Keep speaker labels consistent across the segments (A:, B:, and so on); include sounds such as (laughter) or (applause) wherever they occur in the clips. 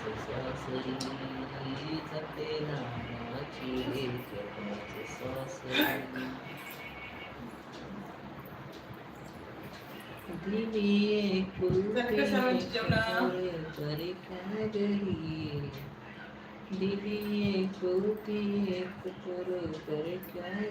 A: सासरी दिली एक
B: झालं
A: एक होती पर काय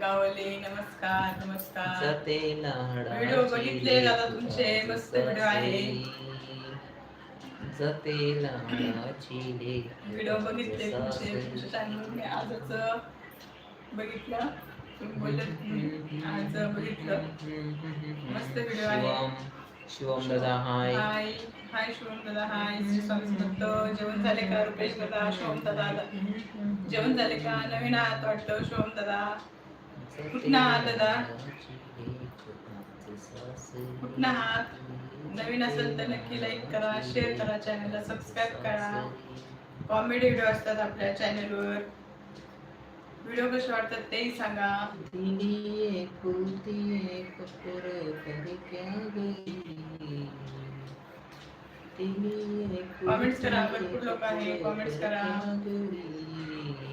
B: गावले नमस्कार नमस्कार. व्हिडिओ बघितले दादा तुमचे, मस्त व्हिडिओ आहे. व्हिडिओ बघितले तुमचे तुमच्या चॅनलवर मी आजच बघितलं. तुम्ही बोलत तुम्ही आज बघितलं. मस्त व्हिडिओ आहे.
A: शिवम शिवम दादा हाय.
B: हाय. हाय शिवम दादा हाय. श्री स्वामी समर्थ. जेवण झाले का रुपेश दादा शिवम दादा? जेवण झाले का? नवीन आहात वाटतं शिवम दादा. कुठनं आहात दादा? कुठनं आहात? नवीन असेल तर नक्की लाईक करा शेअर करा चॅनलला सबस्क्राईब करा कॉमेडी व्हिडिओ असतात आपल्या चॅनलवर व्हिडिओ कसे वाटतात तेही सांगा
A: दिली एक उलटी एक कर क्या गई
B: Comments करा, भरपूर लोक आहे, comments
A: कर.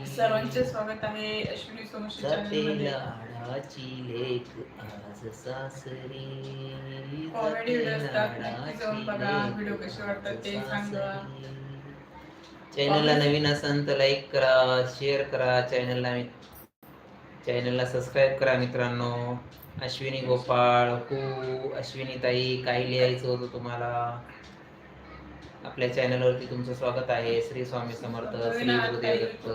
B: सर्वांचे स्वागत आहे अश्विनी सोमशी असतात, नक्की जाऊन बघा.
A: लेक
B: कसे वाटतात ते सांगा.
A: चॅनलला नवीन असाल तर लाईक करा शेअर करा. चॅनलला चॅनलला सबस्क्राईब करा मित्रांनो. अश्विनी गोपाळ हू अश्विनी ताई काय लिहायचं होतं तुम्हाला. आपल्या चॅनलवरती तुमचं स्वागत आहे. श्री स्वामी समर्थ श्री गुरुदेव दत्त?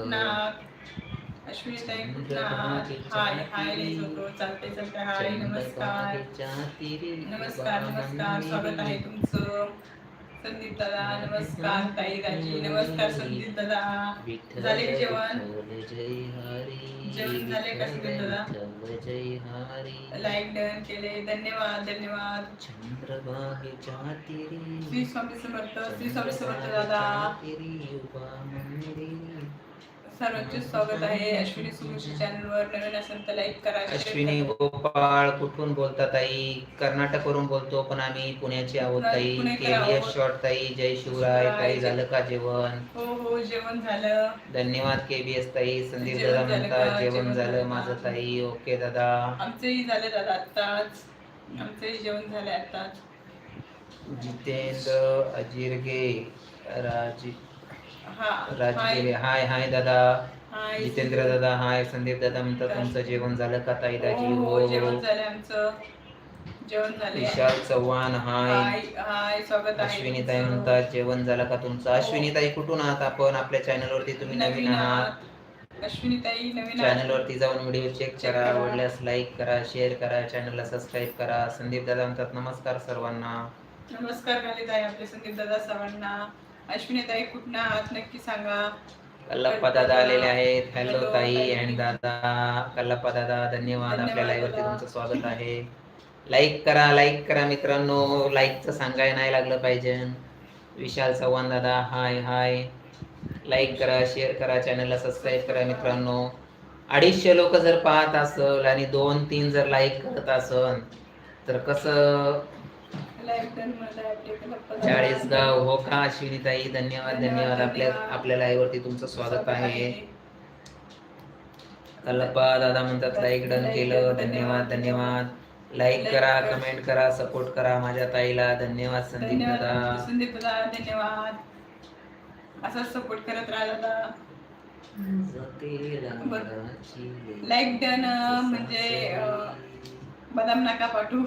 B: हाय हाय चालते चालते हाय नमस्कार. नमस्कार स्वागत आहे तुमचं. संदीप दादा नमस्कार ताई राजी नमस्कार संदीप दादा झाले जेवण? जेवण झाले का संदीप दादा? लाईक डन केले धन्यवाद धन्यवाद. श्री स्वामी समर्थ श्री स्वामी समर्थ दादा. सर्वांचे स्वागत आहे अश्विनी सुरुची चॅनलवर. नवीन असेल तर लाईक करा
A: अश्विनी. गोपाळ कुठून बोलता ताई? कर्नाटक वरून बोलतो पण आम्ही पुण्याची आहोत ताई.
B: आहोत.
A: शॉर्ट ताई. जय शिवराय. ताई झालं का जेवण?
B: हो हो जेवण झालं.
A: धन्यवाद केबीएस ताई. संदीप दादा म्हणतात? जेवण झालं माझं? ताई. ओके दादा.
B: आमचंही झालं दादा आत्ताच. आमचंही जेवण झालं आत्ताच.
A: जितेंद्र अजिरगे राज राजगिरे हाय. हाय दादा. जितेंद्र दादा हाय. संदीप दादा म्हणतात तुमचं जेवण झालं का ताई दाजी
B: हो
A: हो
B: हो. जेवण झालं आमचं. जेवण झाले.
A: विशाल चव्हाण हाय.
B: हाय स्वागत आहे
A: अश्विनी ताई. म्हणतात जेवण झालं का तुमचं? अश्विनी ताई कुठून आहात आपण? आपल्या चॅनल वरती तुम्ही नवीन आहात.
B: अश्विनी ताई नवीन आहात.
A: चॅनल वरती जाऊन व्हिडिओ चेक करा. आवडल्यास लाईक करा शेअर करा चॅनलला सबस्क्राईब करा. संदीप दादा म्हणतात नमस्कार सर्वांना.
B: नमस्कार आपले संदीप दादा सर्वांना. अश्विनी ताई कुठनं आहात? नक्की सांगा.
A: कल्लप्पा दादा आलेले आहेत. हॅलो ताई. अँड दादा. कल्लप्पा दादा धन्यवाद. आपल्या
B: धन्यवाद
A: लाईव्ह वरती
B: दादा.
A: तुमचं स्वागत आहे. लाईक करा लाईक करा मित्रांनो. लाईकचं सांगायला नाही लागलं पाहिजे. विशाल चव्हाण दादा हाय हाय लाईक करा शेअर करा चॅनलला सबस्क्राईब करा मित्रांनो. अडीचशे लोक जर पाहत असल आणि दोन तीन जर लाईक करत असल तर कसं
B: दादा.
A: चाळीसगाव हो का अश्विनी ताई धन्यवाद धन्यवाद. आपल्या. आपल्या लाईव्ह वरती तुमचं स्वागत आहे. कल्पा दादा म्हणतात लाईक डन केलं. धन्यवाद धन्यवाद. लाईक करा कमेंट करा सपोर्ट करा माझ्या ताईला. धन्यवाद संदीप दादा.
B: संदीप दादा. धन्यवाद. असाच सपोर्ट करत राहा दादा.
A: जाते रंगाची लेक.
B: लाईक डन म्हणजे बदाम नका पाठवू.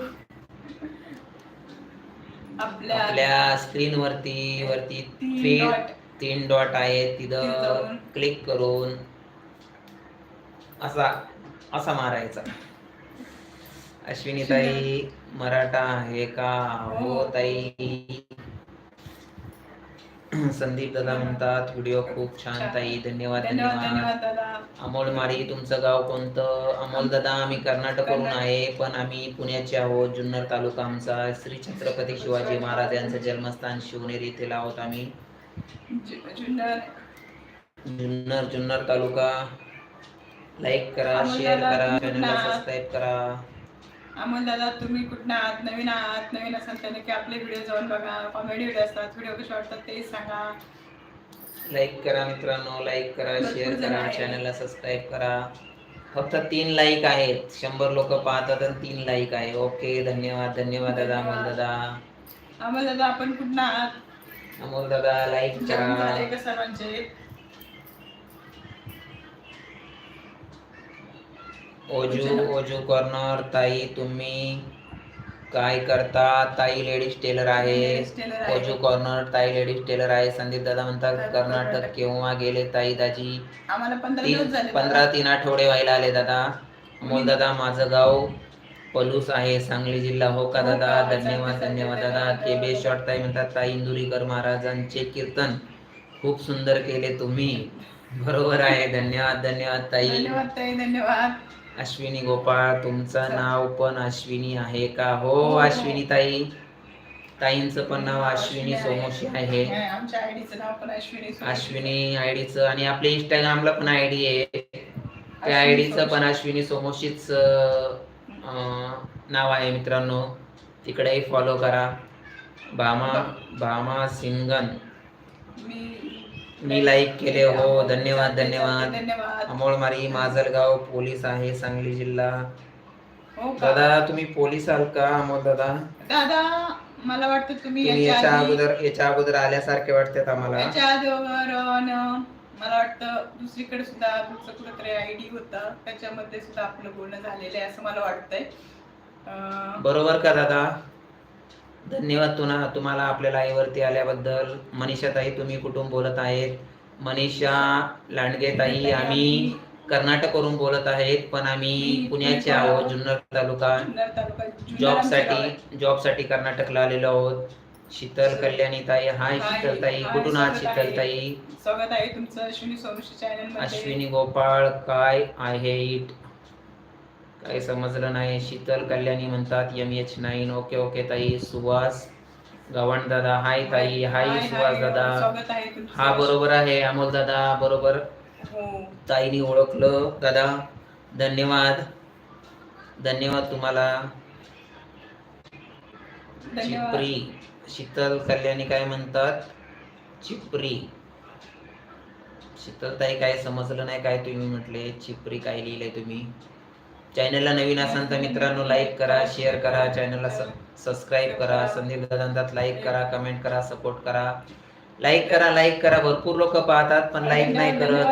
B: आपल्या
A: स्क्रीन वरती वरती
B: तीन
A: थ्री
B: dot.
A: तीन डॉट आहेत
B: तिथं.
A: क्लिक करून असा असा मारायचा अश्विनी ताई मराठा आहे का हो. ताई संदीप दादा म्हणतात व्हिडिओ खूप छान ताई धन्यवाद
B: धन्यवाद
A: अमोल माळी तुमचं गाव कोणतं? अमोल दादा आम्ही कर्नाटकवरून
B: कर्नाटक.
A: आहे पण आम्ही पुण्याचे आहोत जुन्नर तालुका आमचा. श्री छत्रपती शिवाजी महाराज यांचं जन्मस्थान शिवनेरी येथे आहोत आम्ही.
B: जुन्नर.
A: जुन्नर जुन्नर तालुका. लाईक करा शेअर करा चॅनलला? सबस्क्राईब करा.
B: अमोल दादा तुम्ही कुठं आहात? नवीन आहात? नवीन असाल तर नक्की आपले व्हिडिओ जाऊन बघा. कॉमेडी व्हिडिओ असतात. व्हिडिओ कसे वाटतात ते सांगा.
A: लाईक करा मित्रांनो. लाईक करा शेअर करा. चॅनलला सबस्क्राईब करा. फक्त तीन लाईक आहेत. शंभर लोक पाहतात आणि तीन लाईक आहे. ओके धन्यवाद. धन्यवाद दादा अमोल. दादा.
B: अमोल दादा आपण कुठं आहात?
A: अमोल दादा लाईक करा.
B: का सर्वांचे.
A: ओजू ओजू कॉर्नर ताई तुम्ही काय करता? ताई लेडीज टेलर आहे.
B: Ladies tailor आहे.
A: ओजू कॉर्नर ताई लेडीज टेलर आहे. संदीप दादा म्हणतात
B: कर्नाटक.
A: कर्नाटक केव्हा गेले ताई दाजी?
B: आम्हाला पंधरा दिवस
A: तीन
B: झाले
A: पंधरा तीन आठवडे व्हायला आले दादा. अमोल दादा माझं गाव पलूस आहे सांगली जिल्हा. हो का
B: हो
A: दादा?
B: का?
A: धन्यवाद
B: चालतंय,
A: धन्यवाद
B: चालतंय,
A: दादा. के बे शॉर्ट ताई म्हणतात ताई इंदुरीकर महाराजांचे कीर्तन खूप सुंदर केले तुम्ही. बरोबर आहे. धन्यवाद धन्यवाद ताई.
B: धन्यवाद ताई धन्यवाद.
A: अश्विनी गोपाळ तुमचं नाव पण अश्विनी आहे का हो
B: हो.
A: अश्विनी ताई ताईंचं पण नाव अश्विनी सोमोशी आहे
B: आहे. आमच्या आयडीचं नाव पण अश्विनी सोमशी.
A: अश्विनी आयडीचं आणि आपल्या इंस्टाग्रामला पण आयडी आहे त्या
B: अश्विनी
A: आयडीचं पण
B: सोमशी.
A: अश्विनी सोमोशीच अं, नाव आहे मित्रांनो तिकडेही फॉलो करा भामा भामा सिंगन
B: मी
A: मी लाईक केले हो धन्यवाद धन्यवाद. अमोल मारी माजलगाव पोलीस आहे सांगली जिल्हा.
B: हो
A: दादा तुम्ही पोलीस आहात का अमोल दादा?
B: दादा मला वाटतं तुम्ही
A: तुम्ही
B: याच्या
A: याच्या
B: आधी-
A: अगोदर याच्या अगोदर आल्यासारखे वाटतात आम्हाला.
B: याच्या आधीवर अन मला वाटतं दुसरीकडे सुद्धा तुमचं कुठेतरी आयडी होता. त्याच्यामध्ये सुद्धा आपलं बोलणं झालेलं आहे असं मला वाटतंय. अं,
A: बरोबर का दादा? धन्यवाद तुना तुम्हाला आपल्या लाईव्ह वरती आल्याबद्दल. मनीषा ताई तुम्ही कुठून बोलत आहेत? मनीषा लांडगे ताई आम्ही कर्नाटकवरून बोलत आहेत पण आम्ही पुण्याचे आहोत. जुन्नर तालुका.
B: जुन्नर तालुका जुन्नर
A: जॉब
B: आमचं गाव आहे.
A: साठी जॉबसाठी कर्नाटकला आलेलो आहोत. शीतल कल्याणी ताई हाय शीतल ताई कुठून आहात शीतल. ताई
B: स्वागत आहे तुमचं अश्विनी चॅनल
A: अश्विनी गोपाळ काय आहे इट? काही समजलं नाही. शीतल कल्याणी म्हणतात M H nine okay okay ताई. सुहास गव्हाण दादा. हाय ताई. हाय सुहास दादा. हा बरोबर आहे अमोल दादा. बरोबर.
B: हो.
A: ताईने ओळखलं दादा. धन्यवाद. धन्यवाद तुम्हाला. चिपरी. शीतल कल्याणी काय म्हणतात? चिपरी. शीतल ताई काय समजलं नाही काय तुम्ही म्हटले? चिपरी काय लिहिलंय तुम्ही? चॅनलला नवीन असाल तर मित्रांनो लाईक करा शेअर करा. चॅनलला सबस्क्राईब करा. संदीप दादांतात लाईक करा कमेंट करा सपोर्ट करा. लाईक करा लाईक करा. भरपूर लोक पाहतात पण लाईक नाही करत.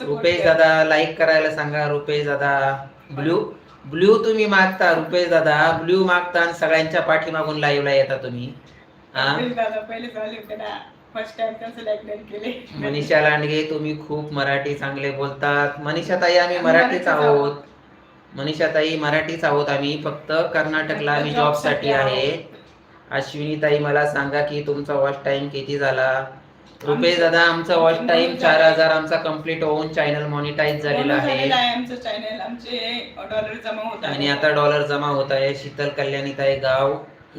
A: रुपेश. दादा लाईक करायला सांगा. रुपेश दादा ब्ल्यू ब्ल्यू तुम्ही मागता रुपेश दादा. ब्ल्यू मागता आणि सगळ्यांच्या पाठीमागून लाईव्हला येता तुम्ही. हा? मनीषा लांडगे तुम्ही खूप मराठी चांगले बोलतात. मनीषा ताई आम्ही मराठीच आहोत. मनीषा ताई मराठीच आहोत आम्ही. फक्त कर्नाटकला आम्ही
B: Job
A: जॉबसाठी
B: साठी
A: आहे. अश्विनी ताई मला सांगा की तुमचा वॉच टाइम किती झाला? रुपेश दादा आमचा वॉच टाइम चार. हजार आमचा कंप्लीट होऊन चॅनल मॉनिटाईज
B: झालेला
A: आहे.
B: आहे आमचं चॅनल आमचे डॉलर जमा होत
A: आणि आता डॉलर जमा होत आहे. शीतल कल्याणी ताई गाव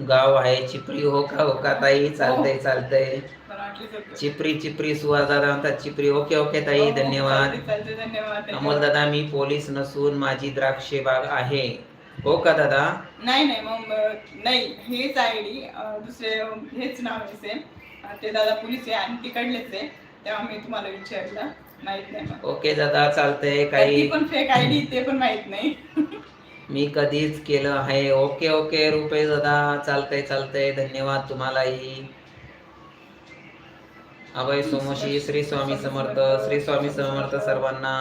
A: गाव आहे. चिपरी हो का हो का ताई? चालतंय चालतंय. चिपरी चिपरी सुहास दादा म्हणतात चिपरी. ओके ओके ताई धन्यवाद.
B: धन्यवाद
A: अमोल दादा मी पोलीस नसून माझी द्राक्षे बाग आहे. हो का दादा?
B: नाही नाही मग नाही हेच आयडी दुसरे हेच नाव आहे सेम ते दादा पोलीस आहे आणि तिकडलेच आहे. तेव्हा मी तुम्हाला विचारलं माहीत नाही मला.
A: ओके दादा चालतंय
B: ती
A: काही
B: पण फेक आयडी ते पण माहीत नाही. (laughs)
A: मी कधीच केलं आहे. ओके ओके रुपये दादा. चालतंय चालतंय. धन्यवाद तुम्हालाही. अभय सोमोशी श्री स्वामी समर्थ श्री स्वामी समर्थ सर्वांना.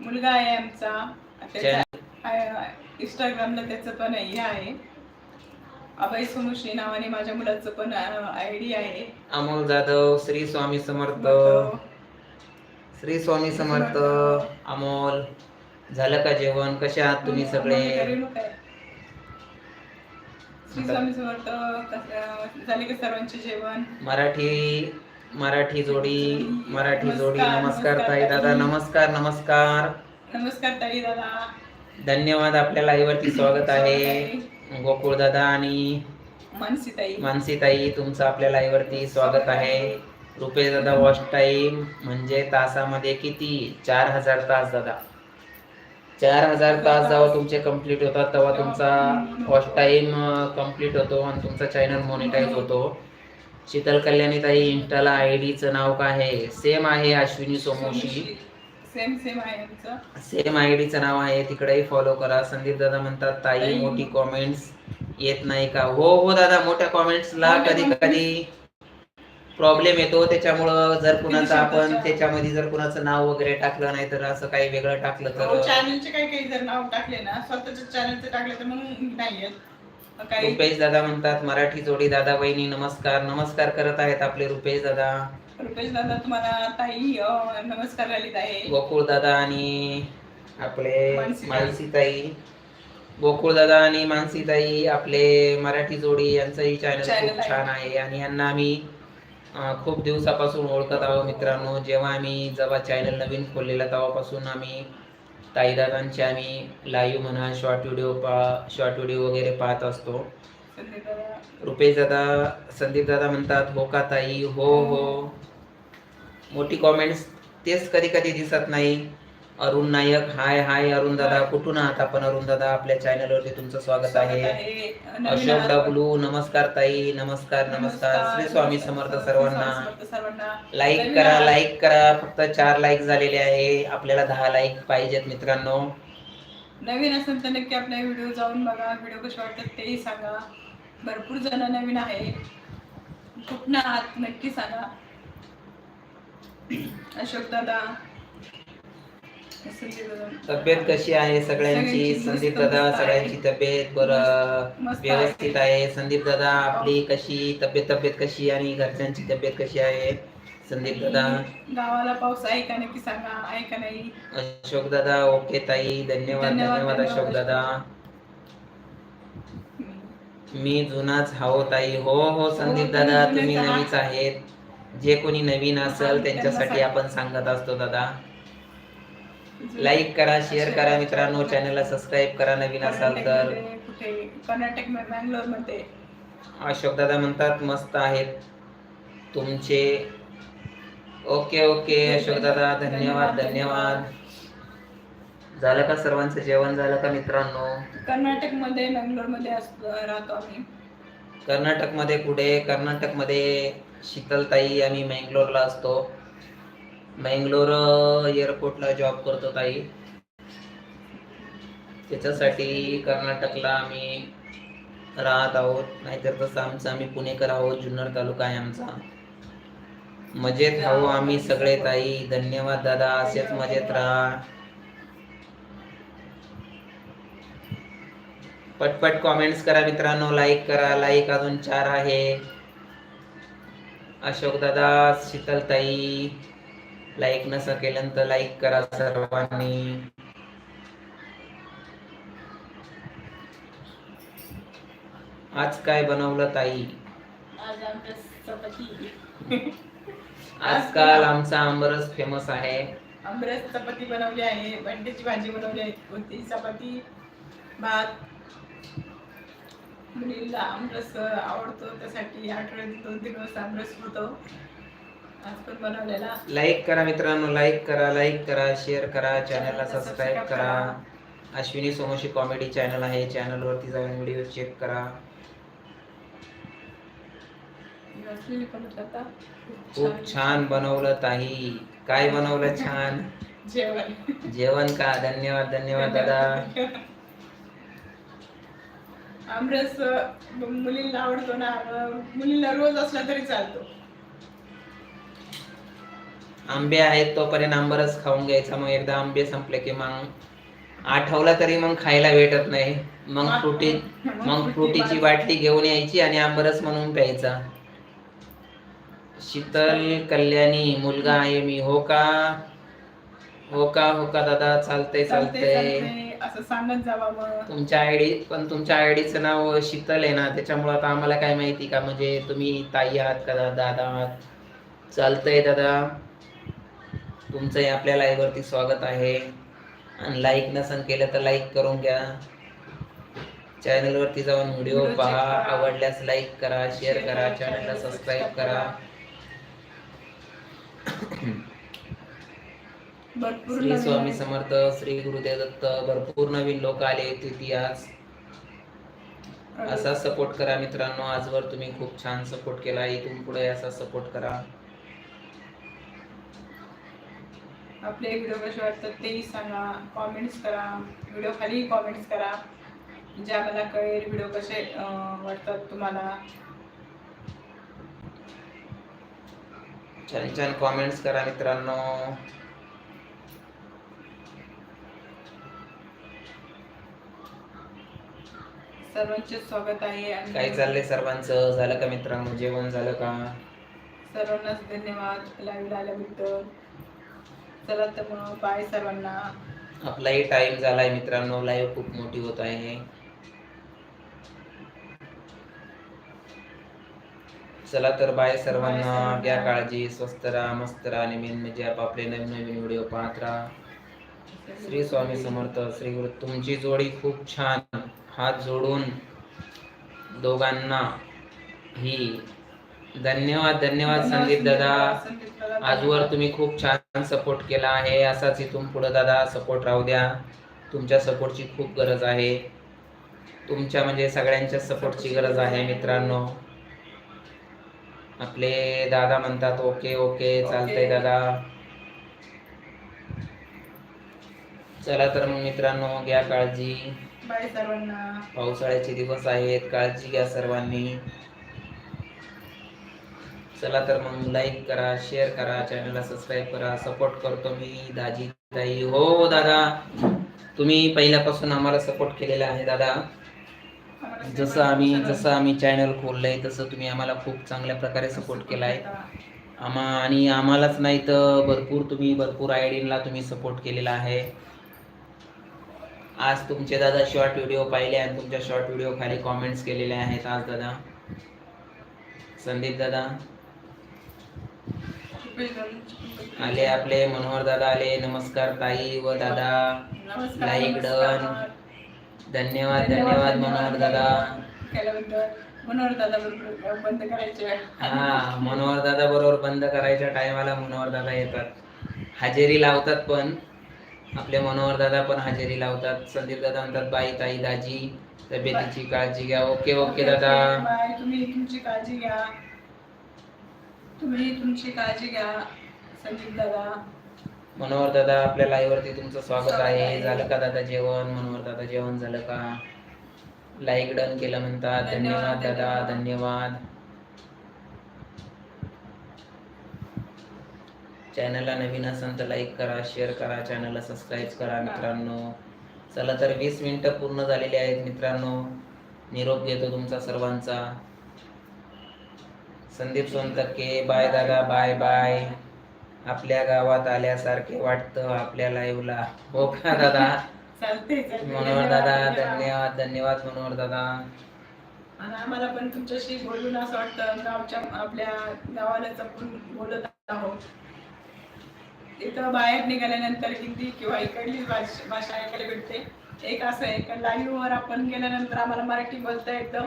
B: मुलगा आहे आमचा. इंस्टाग्रामला त्याचं पण हे आहे. अभय सोमुश्री नावाने माझ्या मुलाचं पण आय डी आहे.
A: अमोल जाधव श्री स्वामी समर्थ. श्री स्वामी समर्थ अमोल. झालं का जेवण? कसे आहात तुम्ही सगळे.
B: श्री स्वामी समर्थ झाले का सर्वांचे जेवण?
A: मराठी मराठी जोडी मराठी जोडी.
B: नमस्कार,
A: ताई दादा. नमस्कार नमस्कार.
B: नमस्कार ताई दादा.
A: धन्यवाद आपल्या लाईव्ह वरती स्वागत आहे. गोकुळ दादा आणि
B: मानसी ताई.
A: मानसी ताई तुमचं आपल्या लाईव्ह वरती स्वागत आहे. रुपेश दादा वॉच टाइम म्हणजे तासामध्ये किती? चार हजार तास दादा. चार हजार तास जेव्हा तुमचे कंप्लीट होतात तेव्हा तुमचा वॉच टाइम कंप्लीट होतो आणि तुमचा चॅनल मॉनिटाईज होतो. शीतल कल्याणी ताई इंस्टाला आय डीचं नाव काय आहे? सेम आहे अश्विनी सोमोशी.
B: सेम सेम आहे आमचं.
A: सेम नाव आहे. तिकडेही फॉलो करा. संदीप दादा म्हणतात ताई मोठी कॉमेंट्स येत नाही का? हो हो दादा मोठ्या कॉमेंट्सला कधी कधी प्रॉब्लेम येतो. त्याच्यामुळं जर कुणाचं आपण त्याच्यामध्ये जर कुणाचं नाव वगैरे टाकलं नाही तर असं काही वेगळं टाकलं तर?
B: चॅनलचे काही काही जर नाव टाकले ना स्वतःच्या चॅनलचे टाकले तर मग नाही येत.
A: रुपेश दादा म्हणतात मराठी जोडी दादा वहिनी नमस्कार. नमस्कार करत आहेत आपले रुपेश दादा.
B: रुपेश दादा तुम्हाला ताई नमस्कार आहे.
A: गोकुळ दादा आणि आपले
B: मानसी ताई.
A: गोकुळ दादा आणि मानसी ताई आपले मराठी जोडी यांचंही चॅनल खूप. छान आहे. आणि यांना आम्ही खूप दिवसापासून ओळखत आहोत मित्रांनो. जेव्हा आम्ही जेव्हा चॅनल नवीन खोललेला तेव्हापासून आम्ही ताईदादांचे आम्ही लाईव्ह म्हणा शॉर्ट व्हिडिओ पा शॉर्ट व्हिडिओ वगैरे पाहत असतो. रुपेश दादा संदीप दादा म्हणतात हो का ताई? हो हो. मोठी कॉमेंट्स तेच कधी कधी दिसत नाही. अरुण नायक. हाय हाय अरुण दादा. कुठून आहात आपण अरुण दादा? आपल्या चॅनल वरती तुमचं स्वागत आहे. अशोक. डबलू नमस्कार ताई. नमस्कार नमस्कार. श्री स्वामी समर्थ सर्वांना. लाईक करा. लाईक करा. फक्त चार लाईक झालेले आहे. आपल्याला दहा लाईक पाहिजेत मित्रांनो.
B: नवीन असेल तर नक्की आपला व्हिडिओ जाऊन बघा. व्हिडिओ कसे वाटतात तेही सांगा. भरपूर जण नवीन आहे. कुठनं आहात नक्की सांगा. अशोक दादा.
A: तब्येत कशी आहे? सगळ्यांची संदीप दादा. सगळ्यांची तब्येत बरं. व्यवस्थित आहे. संदीप दादा आपली कशी तब्येत तब्येत कशी आणि घरच्यांची तब्येत कशी आहे? संदीप दादा.
B: गावाला पाऊस आहे का नक्की सांगा आहे का नाही?
A: अशोक दादा ओके ताई. धन्यवाद
B: धन्यवाद,
A: अशोक दादा. मी जुनाच हाव ताई. हो हो संदीप
B: हो,
A: दादा
B: तुम्ही.
A: नवीच आहेत. जे कोणी नवीन असेल त्यांच्यासाठी आपण सांगत असतो दादा. लाईक करा शेअर करा मित्रांनो चॅनलला सबस्क्राईब करा नवीन असाल तर.
B: कुठे? कर्नाटक बँगलोरमध्ये
A: अशोक दादा म्हणतात मस्त आहेत. तुमचे. ओके ओके अशोक दादा धन्यवाद धन्यवाद. झालं का सर्वांचं जेवण? झालं का मित्रांनो?
B: कर्नाटकमध्ये बँगलोरमध्ये राहतो आम्ही.
A: कर्नाटकमध्ये कुठे? कर्नाटकमध्ये शीतलताई आम्ही मँगलोरला असतो. मँगलोर एअरपोर्टला जॉब करतो ताई. त्याच्यासाठी कर्नाटकला आम्ही राहत आहोत. नाहीतर तसं आमचं आम्ही पुणेकर आहोत जुन्नर तालुका आहे आमचा. मजेत आहो आम्ही सगळे ताई. धन्यवाद दादा असेच मजेत राहा. पटपट कॉमेंट्स करा मित्रांनो लाईक करा. लाईक अजून चार आहे. अशोक दादा शीतलताई लाईक नसं केलं तर लाईक करा सर्वांनी. आज काय बनवलं ताई? आजकाल आमचा आंबरस फेमस आहे.
B: आंबरस चपाती बनवली आहे बंड्याची भाजी बनवली आहे कोणती? चपाती भात मुलीला आमरस आवडतो त्यासाठी आठवड्यात दोन तीन वाजता आमरस होतो.
A: लाईक करा मित्रांनो लाईक करा लाईक करा शेअर करा चॅनलला सबस्क्राईब करा. अश्विनी सोमोशी कॉमेडी चॅनल आहे चॅनल वरती जाऊन व्हिडिओ चेक करा. खूप छान. बनवलं ताई. काय (laughs) बनवलं छान?
B: जेवण.
A: जेवण का? धन्यवाद धन्यवाद दादा.
B: आमरस मुलीला आवडतो ना मुलीला रोज असला तरी चालतो.
A: आंबे आहेत तोपर्यंत आंबरस खाऊन घ्यायचा. मग एकदा आंबे संपले की मग आठवला तरी मग खायला भेटत नाही. मग फ्रुटी मग फ्रुटीची बाटली घेऊन यायची आणि आंबरस म्हणून प्यायचा. शीतल कल्याणी मुलगा आहे मी. हो का? हो का? हो का दादा? चालतंय
B: चालते
A: चालतंय.
B: चालते असं सांगत जावा मग.
A: तुमच्या आयडी पण तुमच्या आयडीचं नाव शीतल आहे ना त्याच्यामुळं आता आम्हाला काय माहिती का? म्हणजे तुम्ही ताई आहात का दादा आहात. चालतंय दादा. तुमचंही आपल्या live वरती स्वागत आहे. आणि लाईक नसन केलं तर लाईक करून घ्या. चॅनल वरती जाऊन व्हिडिओ पहा. आवडल्यास लाईक करा शेअर करा चॅनलला सबस्क्राईब करा. श्री स्वामी. समर्थ श्री गुरुदेव दत्त भरपूर नवीन लोक आले तिथे आज. असा सपोर्ट करा मित्रांनो. आजवर तुम्ही खूप छान सपोर्ट केला. इथून पुढे असा सपोर्ट करा.
B: आपले व्हिडिओ कसे वाटतात तेही सांगा. कॉमेंट्स करा. व्हिडिओ खाली कॉमेंट्स करा. म्हणजे आम्हाला कळेल व्हिडिओ कसे वाटतात तुम्हाला.
A: छान छान कॉमेंट्स करा मित्रांनो.
B: सर्वांचे स्वागत आहे
A: काय चाललंय सर्वांचं? झालं का मित्रांनो जेवण? झालं का?
B: सर्वांनाच धन्यवाद. लाईव्ह आल्याबद्दल. चला तर मग बाय सर्वांना.
A: आपलाही टाइम झालाय मित्रांनो. लाईव्ह खूप मोठी होत आहे. चला तर बाय सर्वांना. घ्या काळजी. स्वस्त राहा मस्त राहा आणि मेन म्हणजे आपापले नवीन नवीन व्हिडिओ पाहत राहा. श्री स्वामी समर्थ. श्री गुरु. तुमची जोडी खूप छान. हात जोडून दोघांना ही धन्यवाद धन्यवाद संदीप दादा. आजवर तुम्ही खूप छान सपोर्ट केला आहे. असाच इथून पुढे दादा सपोर्ट राहू द्या. तुमच्या सपोर्टची खूप गरज आहे. तुमच्या म्हणजे सगळ्यांच्या सपोर्टची गरज आहे मित्रांनो. आपले दादा म्हणतात ओके ओके चालतंय. दादा. चला तर मग मित्रांनो घ्या काळजी.
B: बाय सर्वांना.
A: पावसाळ्याचे दिवस आहेत. काळजी घ्या सर्वांनी. चला तर मग लाईक करा शेअर करा चॅनलला सबस्क्राईब करा सपोर्ट करतो मी दाजी ताई. हो दादा. तुम्ही पहिल्यापासून आम्हाला सपोर्ट केलेला आहे दादा. जसं आम्ही जसं आम्ही चॅनल खोललंय तसं तुम्ही आम्हाला खूप चांगल्या प्रकारे सपोर्ट केला आहे आम्हा आणि आम्हालाच नाही तर भरपूर तुम्ही भरपूर आयडीला तुम्ही सपोर्ट केलेला आहे. आज तुमचे दादा शॉर्ट व्हिडिओ पाहिले आणि तुमच्या शॉर्ट व्हिडिओ खाली कॉमेंट्स केलेले आहेत. आज दादा. संदीप दादा. आले आपले मनोहर दादा आले. नमस्कार ताई व दादा. लाईक. डन धन्यवाद धन्यवाद मनोहर दादा.
B: मनोहर दादा बरोबर बंद करायचे.
A: हा मनोहर दादा बरोबर बंद करायच्या टायमाला मनोहर दादा येतात. हजेरी लावतात पण. आपले मनोहर दादा पण हजेरी लावतात. संदीप दादा म्हणतात बाई ताई दाजी तब्येतीची काळजी घ्या. ओके ओके दादा.
B: तुम्ही तुमची काळजी घ्या. तुम्ही तुमची काळजी घ्या संदीप दादा.
A: मनोहर दादा आपल्या लाईव्ह वरती तुमचं स्वागत आहे. झालं का दादा जेवण? मनोहर दादा जेवण झालं का? लाईक डन केलं म्हणतात. धन्यवाद दादा
B: धन्यवाद.
A: धन्यवाद. चॅनलला नवीन असाल तर लाईक करा शेअर करा चॅनलला सबस्क्राईब करा मित्रांनो. चला तर वीस मिनिटं पूर्ण झालेली आहेत मित्रांनो. निरोप घेतो तुमचा सर्वांचा. संदीप सोनतके बाय दादा बाय बाय. आपल्या गावात आल्यासारखे वाटतं आपल्या लाईव्हला हो का दादा. मनोहर दादा
B: धन्यवाद.
A: धन्यवाद मनोहर दादा.
B: आणि आम्हाला पण तुमच्याशी बोलून असं वाटतं गावच्या आपल्या गावाला जपून बोलत आहोत. इथं बाहेर निघाल्यानंतर हिंदी किंवा इकडली भाष- ऐकायला भेटते. एक असं आहे का लाईव्ह वर आपण गेल्यानंतर आम्हाला मराठी बोलता येतं.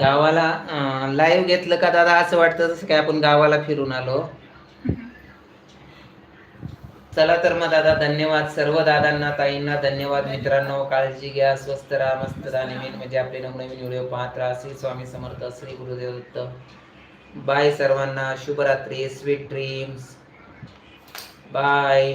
A: गावाला लाईव्ह घेतलं का दादा? असं वाटतं जसं काय आपण गावाला फिरून आलो. चला तर मग दादा धन्यवाद सर्व दादांना ताईंना धन्यवाद मित्रांनो. काळजी घ्या स्वस्त राहा मस्त राहा. नेहमी म्हणजे आपले नवनवीन व्हिडिओ पाहत राहा. श्री स्वामी समर्थ श्री गुरुदेव दत्त बाय सर्वांना. शुभरात्री. Sweet dreams bye